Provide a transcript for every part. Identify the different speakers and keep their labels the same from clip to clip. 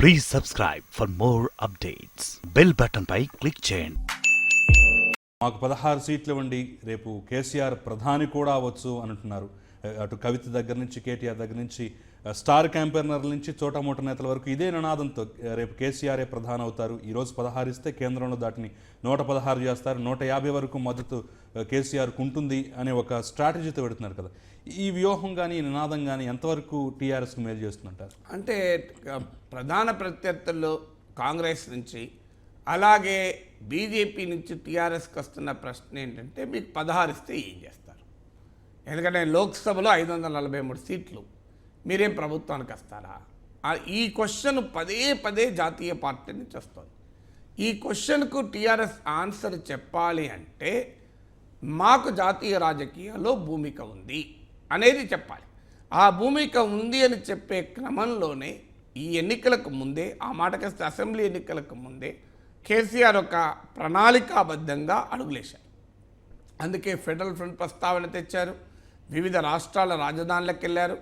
Speaker 1: Please subscribe for more updates bell button pi click చేయండి.
Speaker 2: మాకు పదహారు సీట్లు ఇవ్వండి రేపు కేసీఆర్ ప్రధాని కూడా అవ్వచ్చు అంటున్నారు. అటు కవిత దగ్గర నుంచి కేటీఆర్ దగ్గర నుంచి స్టార్ క్యాంపెయినర్ల నుంచి చోటమోట నేతల వరకు ఇదే నినాదంతో రేపు కేసీఆరే ప్రధాన అవుతారు. ఈరోజు పదహారిస్తే కేంద్రంలో దాటిని నూట పదహారు చేస్తారు. నూట యాభై వరకు మద్దతు కేసీఆర్కు ఉంటుంది అనే ఒక స్ట్రాటజీతో పెడుతున్నారు కదా. ఈ వ్యూహం కానీ ఈ నినాదం కానీ ఎంతవరకు టీఆర్ఎస్కి మేలు చేస్తుందంటారు?
Speaker 3: అంటే ప్రధాన ప్రత్యర్థుల్లో కాంగ్రెస్ నుంచి అలాగే బీజేపీ నుంచి టీఆర్ఎస్కి వస్తున్న ప్రశ్న ఏంటంటే మీకు పదహారిస్తే ఏం చేస్తారు? ఎందుకంటే లోక్సభలో ఐదు వందల నలభై మూడు సీట్లు. మీరేం ప్రభుత్వానికి వస్తారా? ఈ క్వశ్చన్ పదే పదే జాతీయ పార్టీ నుంచి వస్తుంది. ఈ క్వశ్చన్కు టీఆర్ఎస్ ఆన్సర్ చెప్పాలి అంటే మాకు జాతీయ రాజకీయాల్లో భూమిక ఉంది అనేది చెప్పాలి. ఆ భూమిక ఉంది అని చెప్పే క్రమంలోనే ఈ ఎన్నికలకు ముందే ఆ మాటకస్తే అసెంబ్లీ ఎన్నికలకు ముందే కేసీఆర్ ఒక ప్రణాళికాబద్ధంగా అడుగులేశారు. అందుకే ఫెడరల్ ఫ్రంట్ ప్రస్తావన తెచ్చారు. వివిధ రాష్ట్రాల రాజధానులకు వెళ్ళారు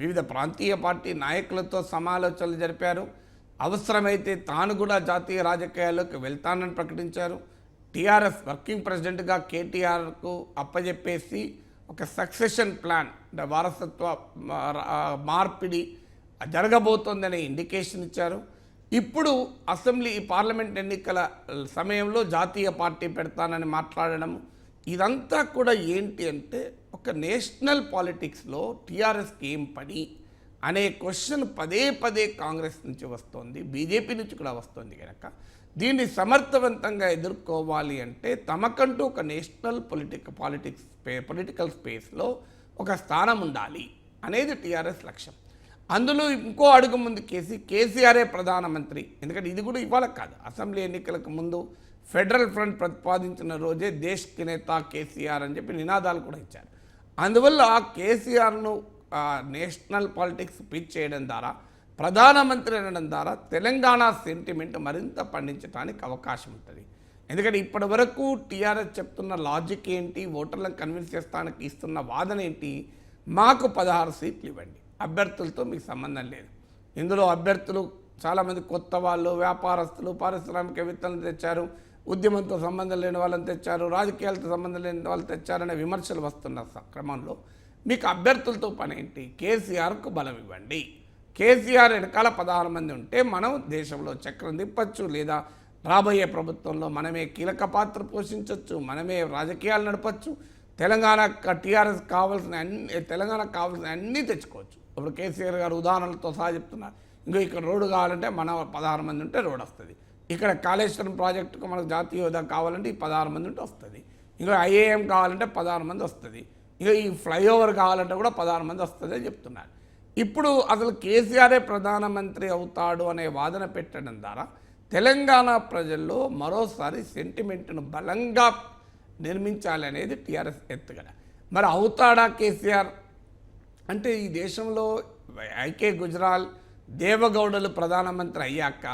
Speaker 3: వివిధ ప్రాంతీయ పార్టీ నాయకులతో సమాలోచనలు జరిపారు. అవసరమైతే తాను కూడా జాతీయ రాజకీయాల్లోకి వెళ్తానని ప్రకటించారు. టీఆర్ఎస్ వర్కింగ్ ప్రెసిడెంట్గా కేటీఆర్కు అప్పజెప్పేసి ఒక సక్సెషన్ ప్లాన్ అంటే వారసత్వ మార్పిడి జరగబోతోందనే ఇండికేషన్ ఇచ్చారు. ఇప్పుడు అసెంబ్లీ పార్లమెంట్ ఎన్నికల సమయంలో జాతీయ పార్టీ పెడతానని మాట్లాడడం ఇదంతా కూడా ఏంటి అంటే ఒక నేషనల్ పాలిటిక్స్లో టీఆర్ఎస్కి ఏం పని అనే క్వశ్చన్ పదే పదే కాంగ్రెస్ నుంచి వస్తోంది బీజేపీ నుంచి కూడా వస్తుంది కనుక దీన్ని సమర్థవంతంగా ఎదుర్కోవాలి అంటే తమకంటూ ఒక నేషనల్ పొలిటిక్ పాలిటిక్స్ పొలిటికల్ స్పేస్లో ఒక స్థానం ఉండాలి అనేది టీఆర్ఎస్ లక్ష్యం. అందులో ఇంకో అడుగు ముందు కేసీ కేసీఆరే ప్రధానమంత్రి. ఎందుకంటే ఇది కూడా ఇవాళ కాదు. అసెంబ్లీ ఎన్నికలకు ముందు ఫెడరల్ ఫ్రంట్ ప్రతిపాదించిన రోజే దేశ్కి నేత కేసీఆర్ అని చెప్పి నినాదాలు కూడా ఇచ్చారు. అందువల్ల కేసీఆర్ను నేషనల్ పాలిటిక్స్ పిచ్ చేయడం ద్వారా ప్రధానమంత్రి అనడం ద్వారా తెలంగాణ సెంటిమెంట్ మరింత పండించడానికి అవకాశం ఉంటుంది. ఎందుకంటే ఇప్పటి వరకు టీఆర్ఎస్ చెప్తున్న లాజిక్ ఏంటి ఓటర్లను కన్విన్స్ చేస్తానికి ఇస్తున్న వాదన ఏంటి మాకు పదహారు సీట్లు ఇవ్వండి. అభ్యర్థులతో మీకు సంబంధం లేదు. ఇందులో అభ్యర్థులు చాలామంది కొత్త వాళ్ళు వ్యాపారస్తులు పారిశ్రామికవేత్తలను తెచ్చారు ఉద్యమంతో సంబంధం లేని వాళ్ళని తెచ్చారు రాజకీయాలతో సంబంధం లేని వాళ్ళు తెచ్చారనే విమర్శలు వస్తున్న క్రమంలో మీకు అభ్యర్థులతో పని ఏంటి? కేసీఆర్కు బలం ఇవ్వండి. కేసీఆర్ వెనకాల పదహారు మంది ఉంటే మనం దేశంలో చక్రం తిప్పచ్చు లేదా రాబోయే ప్రభుత్వంలో మనమే కీలక పాత్ర పోషించవచ్చు మనమే రాజకీయాలు నడపచ్చు తెలంగాణ టీఆర్ఎస్ కావాల్సిన అన్ని తెలంగాణకు కావాల్సిన అన్నీ తెచ్చుకోవచ్చు. ఇప్పుడు కేసీఆర్ గారు ఉదాహరణలతో సహా చెప్తున్నారు. ఇంకా ఇక్కడ రోడ్డు కావాలంటే మన పదహారు మంది ఉంటే రోడ్ వస్తుంది. ఇక్కడ కాళేశ్వరం ప్రాజెక్టుకు మనకు జాతీయ హోదా కావాలంటే ఈ పదహారు మంది ఉంటే వస్తుంది. ఇంకా ఐఏఎం కావాలంటే పదహారు మంది వస్తుంది. ఇంకా ఈ ఫ్లైఓవర్ కావాలంటే కూడా పదహారు మంది వస్తుంది అని చెప్తున్నారు. ఇప్పుడు అసలు కేసీఆరే ప్రధానమంత్రి అవుతాడు అనే వాదన పెట్టడం ద్వారా తెలంగాణ ప్రజల్లో మరోసారి సెంటిమెంట్ను బలంగా నిర్మించాలనేది టీఆర్ఎస్ ఎత్తుగడ. మరి అవుతాడా కేసీఆర్? అంటే ఈ దేశంలో ఐకే గుజరాల్ దేవగౌడలు ప్రధానమంత్రి అయ్యాక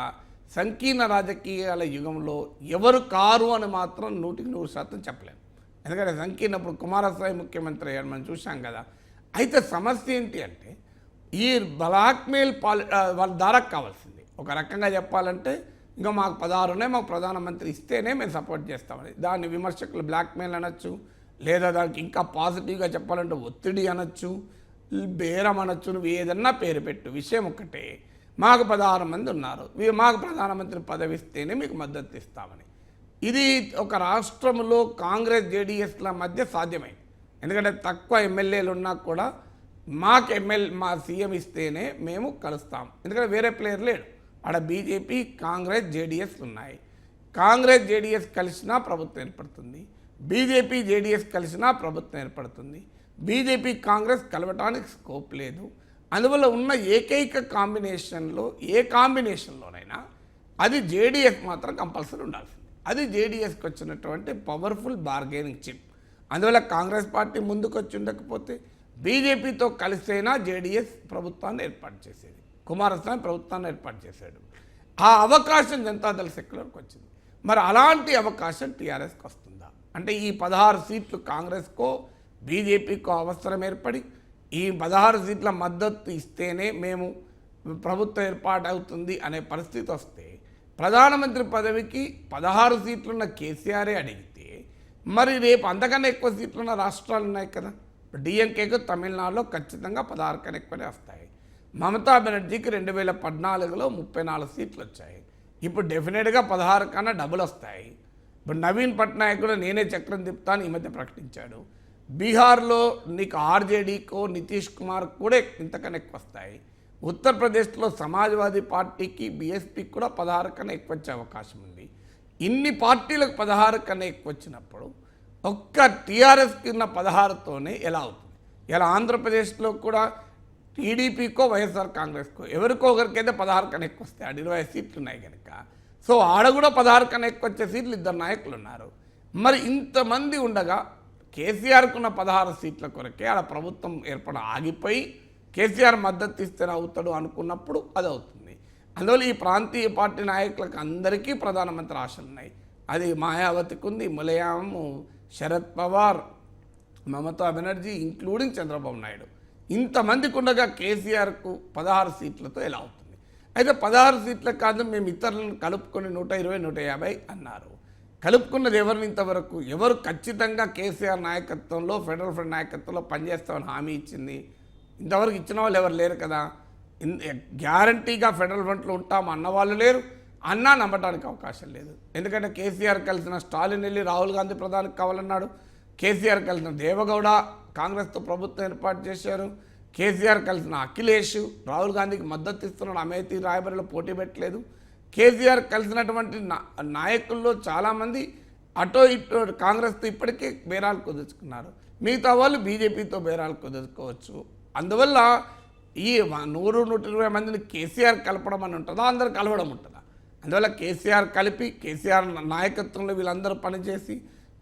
Speaker 3: సంకీర్ణ రాజకీయాల యుగంలో ఎవరు కారు అని మాత్రం నూటికి నూరు శాతం చెప్పలేము ఎందుకంటే సంకీర్ణ ఇప్పుడు కుమారస్వామి ముఖ్యమంత్రి అయ్యాడు మనం చూసాం కదా. అయితే సమస్య ఏంటి అంటే ఈ బ్లాక్మెయిల్ పాలి వాళ్ళ ద్వారా కావాల్సింది. ఒక రకంగా చెప్పాలంటే ఇంకా మాకు పదహారునే మాకు ప్రధానమంత్రి ఇస్తేనే మేము సపోర్ట్ చేస్తామని. దాన్ని విమర్శకులు బ్లాక్మెయిల్ అనొచ్చు లేదా దానికి ఇంకా పాజిటివ్గా చెప్పాలంటే ఒత్తిడి అనొచ్చు బేరం అనొచ్చు నువ్వు ఏదన్నా పేరు పెట్టు. విషయం ఒకటే మాకు పదహారు మంది ఉన్నారు. మాకు ప్రధానమంత్రి పదవి ఇస్తేనే మీకు మద్దతు ఇస్తామని. ఇది ఒక రాష్ట్రంలో కాంగ్రెస్ జేడీఎస్ల మధ్య సాధ్యమైంది ఎందుకంటే తక్కువ ఎమ్మెల్యేలు ఉన్నా కూడా మాకు ఎమ్మెల్యే మా సీఎం ఇస్తేనే మేము కలుస్తాం. ఎందుకంటే వేరే ప్లేయర్ లేడు. ఆడ బీజేపీ కాంగ్రెస్ జేడీఎస్ ఉన్నాయి. కాంగ్రెస్ జేడీఎస్ కలిసినా ప్రభుత్వం ఏర్పడుతుంది. బీజేపీ జేడీఎస్ కలిసినా ప్రభుత్వం ఏర్పడుతుంది. బీజేపీ కాంగ్రెస్ కలవటానికి స్కోప్ లేదు. అందువల్ల ఉన్న ఏకైక కాంబినేషన్లో ఏ కాంబినేషన్లోనైనా అది జేడీఎస్ మాత్రం కంపల్సరీ ఉండాల్సింది. అది జేడీఎస్కి వచ్చినటువంటి పవర్ఫుల్ బార్గెనింగ్ చిప్. అందువల్ల కాంగ్రెస్ పార్టీ ముందుకు వచ్చి ఉండకపోతే బీజేపీతో కలిసైనా జేడీఎస్ ప్రభుత్వాన్ని ఏర్పాటు చేసేది. కుమారస్వామి ప్రభుత్వాన్ని ఏర్పాటు చేశాడు. ఆ అవకాశం జనతాదళ సెక్యులర్కి వచ్చింది. మరి అలాంటి అవకాశం టీఆర్ఎస్కి వస్తుందా? అంటే ఈ పదహారు సీట్లు కాంగ్రెస్కో బీజేపీకి అవసరం ఏర్పడి ఈ పదహారు సీట్ల మద్దతు ఇస్తేనే మేము ప్రభుత్వం ఏర్పాటు అవుతుంది అనే పరిస్థితి వస్తే ప్రధానమంత్రి పదవికి పదహారు సీట్లున్న కేసీఆరే అడిగితే మరి రేపు అంతకన్నా ఎక్కువ సీట్లున్న రాష్ట్రాలు ఉన్నాయి కదా? డిఎంకేకు తమిళనాడులో ఖచ్చితంగా పదహారు కన్నా ఎక్కువనే వస్తాయి. మమతా బెనర్జీకి రెండు వేల పద్నాలుగులో ముప్పై నాలుగు సీట్లు వచ్చాయి. ఇప్పుడు డెఫినెట్గా పదహారు కన్నా డబుల్ వస్తాయి. ఇప్పుడు నవీన్ పట్నాయక్ కూడా నేనే చక్రం తిప్పుతాను ఈ మధ్య ప్రకటించాడు. బీహార్లో నీకు ఆర్జేడీకో నితీష్ కుమార్ కూడా ఇంతకన్నా ఎక్కువ వస్తాయి. ఉత్తరప్రదేశ్లో సమాజ్వాదీ పార్టీకి బీఎస్పీకి కూడా పదహారు కన్నా ఎక్కువ వచ్చే అవకాశం ఉంది. ఇన్ని పార్టీలకు పదహారు కన్నా ఎక్కువ వచ్చినప్పుడు ఒక్క టీఆర్ఎస్కి ఉన్న పదహారుతోనే ఎలా అవుతుంది? ఇలా ఆంధ్రప్రదేశ్లో కూడా టీడీపీకో వైఎస్ఆర్ కాంగ్రెస్కో ఎవరికో ఒకరికైతే పదహారు కన్నా ఎక్కువ వస్తాయి. ఆడ ఇరవై సీట్లు ఉన్నాయి కనుక. సో ఆడ కూడా పదహారు కన్నా ఎక్కువ వచ్చే సీట్లు ఇద్దరు నాయకులు ఉన్నారు. మరి ఇంతమంది ఉండగా కేసీఆర్కున్న పదహారు సీట్ల కొరకే ఆడ ప్రభుత్వం ఏర్పడ ఆగిపోయి కేసీఆర్ మద్దతు ఇస్తే అవుతాడు అనుకున్నప్పుడు అది అవుతుంది. అందువల్ల ఈ ప్రాంతీయ పార్టీ నాయకులకు అందరికీ ప్రధానమంత్రి ఆశలు ఉన్నాయి అది మాయావతికి ఉంది ములయాము శరద్ పవార్ మమతా బెనర్జీ ఇంక్లూడింగ్ చంద్రబాబు నాయుడు. ఇంతమందికి ఉండగా కేసీఆర్కు పదహారు సీట్లతో ఎలా అవుతుంది? అయితే పదహారు సీట్ల కాదు మేము ఇతరులను కలుపుకొని నూట ఇరవై నూట యాభై అన్నారు. కలుపుకున్నది ఎవరిని ఇంతవరకు? ఎవరు ఖచ్చితంగా కేసీఆర్ నాయకత్వంలో ఫెడరల్ ఫ్రంట్ నాయకత్వంలో పనిచేస్తామని హామీ ఇచ్చింది? ఇంతవరకు ఇచ్చిన వాళ్ళు ఎవరు లేరు కదా. గ్యారంటీగా ఫెడరల్ ఫ్రంట్లో ఉంటాం అన్న వాళ్ళు లేరు. అన్నా నమ్మటానికి అవకాశం లేదు. ఎందుకంటే కేసీఆర్ కలిసిన స్టాలిన్ వెళ్ళి రాహుల్ గాంధీ ప్రధానికి కావాలన్నాడు. కేసీఆర్ కలిసిన దేవగౌడ కాంగ్రెస్తో ప్రభుత్వం ఏర్పాటు చేశారు. కేసీఆర్ కలిసిన అఖిలేష్ రాహుల్ గాంధీకి మద్దతు ఇస్తున్నాడు. అమేతి రాయబరిలో పోటీ పెట్టలేదు. కేసీఆర్ కలిసినటువంటి నాయకుల్లో చాలామంది అటో ఇటో కాంగ్రెస్తో ఇప్పటికే బేరాలు కుదుర్చుకున్నారు. మిగతా వాళ్ళు బీజేపీతో బేరాలు కుదుర్చుకోవచ్చు. అందువల్ల ఈ నూరు నూట ఇరవై మందిని కేసీఆర్ కలపడం అని ఉంటుందా? అందరు కలవడం ఉంటుందా? అందువల్ల కేసీఆర్ కలిపి కేసీఆర్ నాయకత్వంలో వీళ్ళందరూ పనిచేసి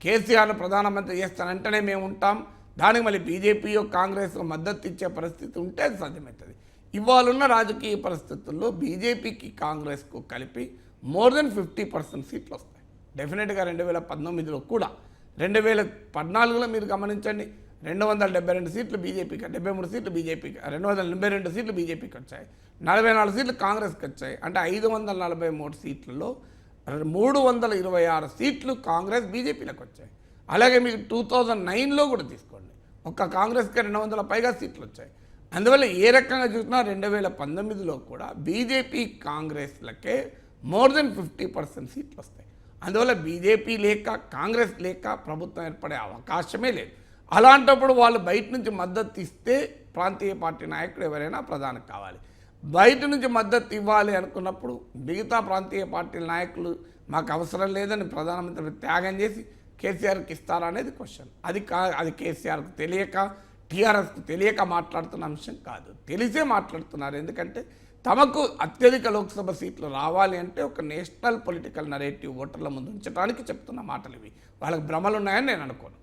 Speaker 3: కేసీఆర్ను ప్రధానమంత్రి చేస్తానంటేనే మేము ఉంటాం. దానికి మళ్ళీ బీజేపీ కాంగ్రెస్ మద్దతు ఇచ్చే పరిస్థితి ఉంటే అది సాధ్యమవుతుంది. ఇవాళున్న రాజకీయ పరిస్థితుల్లో బీజేపీకి కాంగ్రెస్కు కలిపి మోర్ దెన్ ఫిఫ్టీ పర్సెంట్ సీట్లు వస్తాయి. డెఫినెట్గా రెండు వేల పంతొమ్మిదిలో కూడా. రెండు వేల పద్నాలుగులో మీరు గమనించండి రెండు వందల డెబ్బై రెండు సీట్లు బీజేపీకి డెబ్బై మూడు సీట్లు బీజేపీకి రెండు వందల ఎనభై రెండు సీట్లు బీజేపీకి వచ్చాయి. నలభై నాలుగు సీట్లు కాంగ్రెస్కి వచ్చాయి. అంటే ఐదు వందల నలభై మూడు సీట్లలో మూడు వందల ఇరవై ఆరు సీట్లు కాంగ్రెస్ బీజేపీలకు వచ్చాయి. అలాగే మీకు టూ థౌజండ్ నైన్లో కూడా తీసుకోండి. ఒక్క కాంగ్రెస్కి రెండు వందల పైగా సీట్లు వచ్చాయి. అందువల్ల ఏ రకంగా చూసినా రెండు వేల పంతొమ్మిదిలో కూడా బీజేపీ కాంగ్రెస్లకే మోర్ దెన్ ఫిఫ్టీ పర్సెంట్ సీట్లు వస్తాయి. అందువల్ల బీజేపీ లేక కాంగ్రెస్ లేక ప్రభుత్వం ఏర్పడే అవకాశమే లేదు. అలాంటప్పుడు వాళ్ళు బయట నుంచి మద్దతు ఇస్తే ప్రాంతీయ పార్టీ నాయకుడు ఎవరైనా ప్రధాని కావాలి. బయట నుంచి మద్దతు ఇవ్వాలి అనుకున్నప్పుడు మిగతా ప్రాంతీయ పార్టీల నాయకులు మాకు అవసరం లేదని ప్రధానమంత్రి త్యాగం చేసి కేసీఆర్కి ఇస్తారా అనేది క్వశ్చన్. అది కా అది కేసీఆర్కు తెలియక టీఆర్ఎస్కు తెలియక మాట్లాడుతున్న అంశం కాదు. తెలిసే మాట్లాడుతున్నారు. ఎందుకంటే తమకు అత్యధిక లోక్సభ సీట్లు రావాలి అంటే ఒక నేషనల్ పొలిటికల్ నరేటివ్ ఓటర్ల ముందు ఉంచడానికి చెప్తున్న మాటలు ఇవి వాళ్ళకి భ్రమలు ఉన్నాయని నేను అనుకోను.